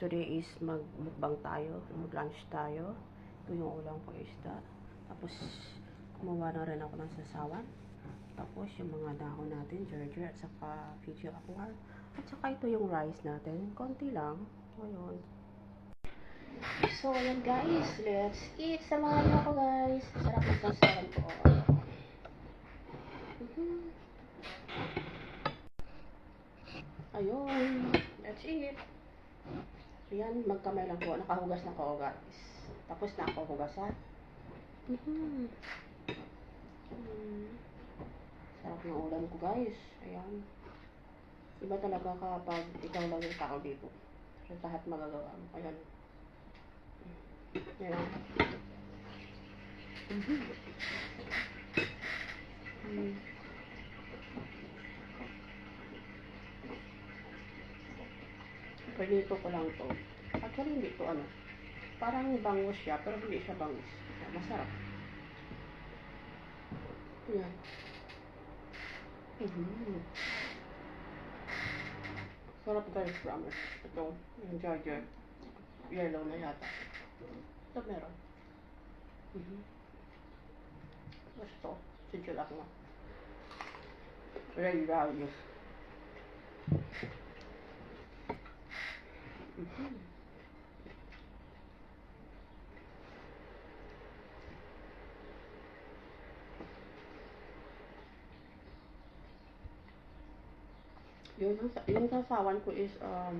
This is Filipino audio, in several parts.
today is magmukbang tayo, mag-lunch tayo. Ito yung ulam ko isda. Tapos, kumuha na rin ako ng sasawan. Tapos, yung mga dahon natin, ginger, at saka Fiji akbar. At saka ito yung rice natin. Konti lang. Ayun. So, ayan guys. Let's eat. Samahan niyo ako guys. Sarap ng sasawan ko. Mhm. Ayun. Let's eat. Ayan, magkamay lang po. Nakahugas na ako, guys. Tapos na ako hugasan. Mm-hmm. Mm. Sarap ng ulam ko, guys. Ayan. Iba talaga kapag ikaw lang yung tao dito. So, lahat magagawa mo. Ayan. Ayan. Mm-hmm. Mm. Prinito ko lang to. Actually, hindi to ano. Parang bangus siya, pero hindi siya bangus. Masarap. Yan. Mm-hmm. Sarap guys, promise. Ito, yung Georgia. Yellow na yata. Ito meron. Mm-hmm. Gusto. Sige lang nga. Very value. Mhm. Yung, sasa- yung sasawan ko is um,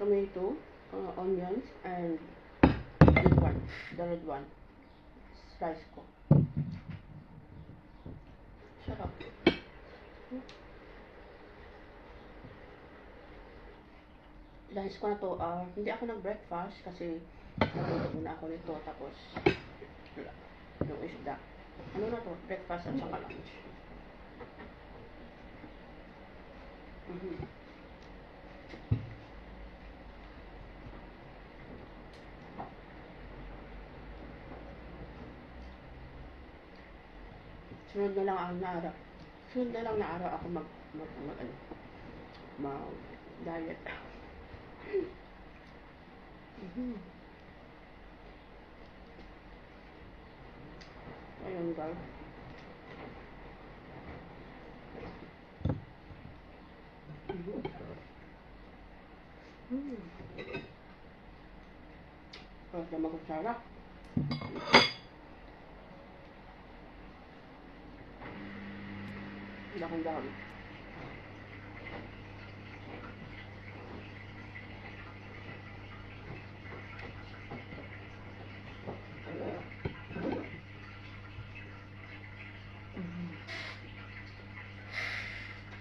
tomato, uh, onions, and this one, the red one. Slice ko. Sarap. Lunch ko na to, ah, hindi ako nag-breakfast kasi nagluto muna ako nito tapos yung isda. Ano na to? Breakfast at saka lunch. Mhm. Sunod na lang ang araw. Sunod na lang na araw ako mag, mag, mag, ano, mag, diet. Ayun guys. Mhm. Mm. Parang naman ko sarap. Laking dami.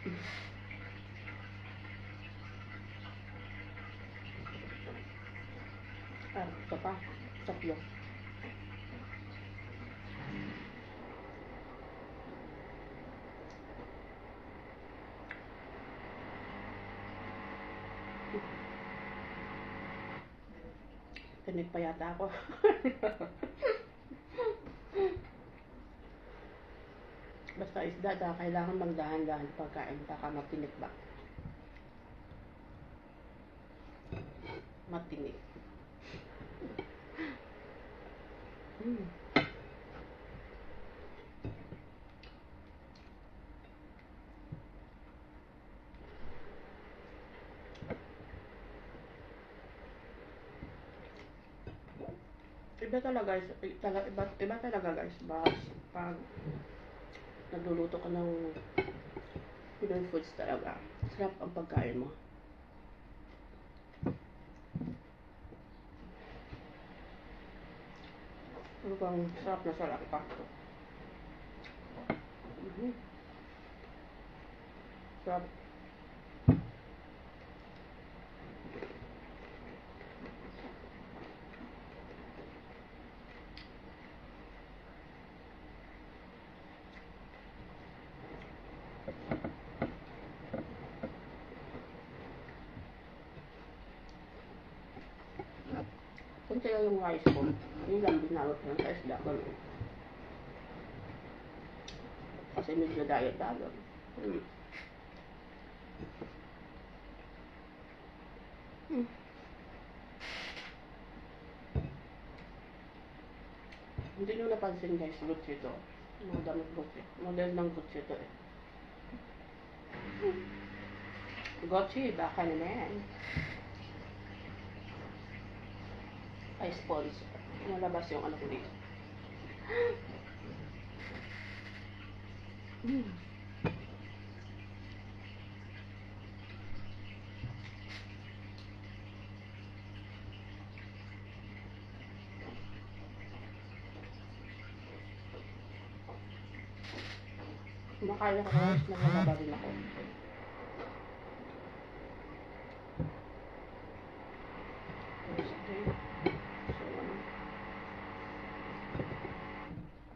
Ah, ito pa. Tatlo. Tinig pa yata ako. Basta isda, da, kailangan magdahan-dahan pagkain baka matinik ba. Matinik. Mm. Iba talaga guys, iba, iba talaga guys, bas, pag nagluluto ka ng Pinoy foods talaga, sarap ang pagkain mo. Ano bang sarap na sarap pa. Mhm. Sarap. Punta lang yung rice ko. Yun lang binawag ng sa isda ko. Kasi medyo diet-diet. Hmm. Hmm. Hindi nyo napansin guys, Gucci to. Mga damit Gucci. Eh. Model ng Gucci to eh. Gucci, baka naman. Ay, sponsor. Malabas yung ano ko dito. Mm. Kumakain ako guys, nakalaba din ako. Thursday.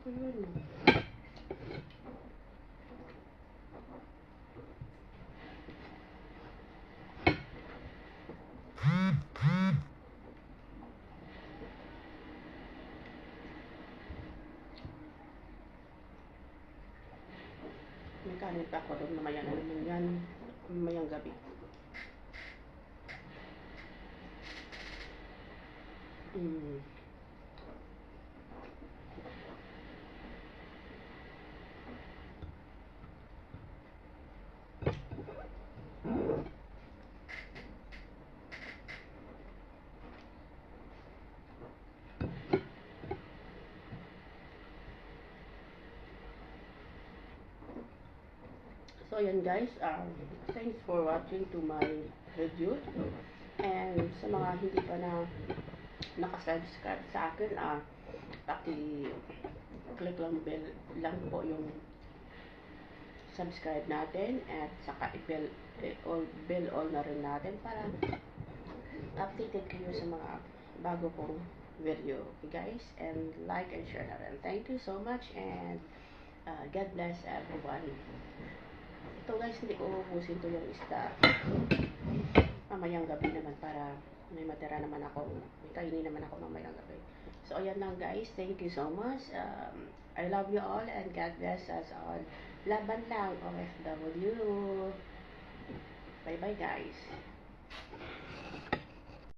So, pa ako doon mamaya na naman yan. Mamayang gabi. Mm. So, yan guys. Um, thanks for watching to my review. And sa mga hindi pa na nakasubscribe sa akin, ah, paki-click lang bell lang po yung subscribe natin at saka i-bell eh, all, bell all na rin natin para updated kayo sa mga bago kong video guys and like and share na rin thank you so much and uh, God bless everyone ito guys, hindi ko ubusin to yung isda. Mamayang gabi naman para may matira naman ako. May kainin naman ako mamayang gabi. So, ayan lang guys. Thank you so much. Um, I love you all and God bless us all. Laban lang, OFW. Bye-bye guys.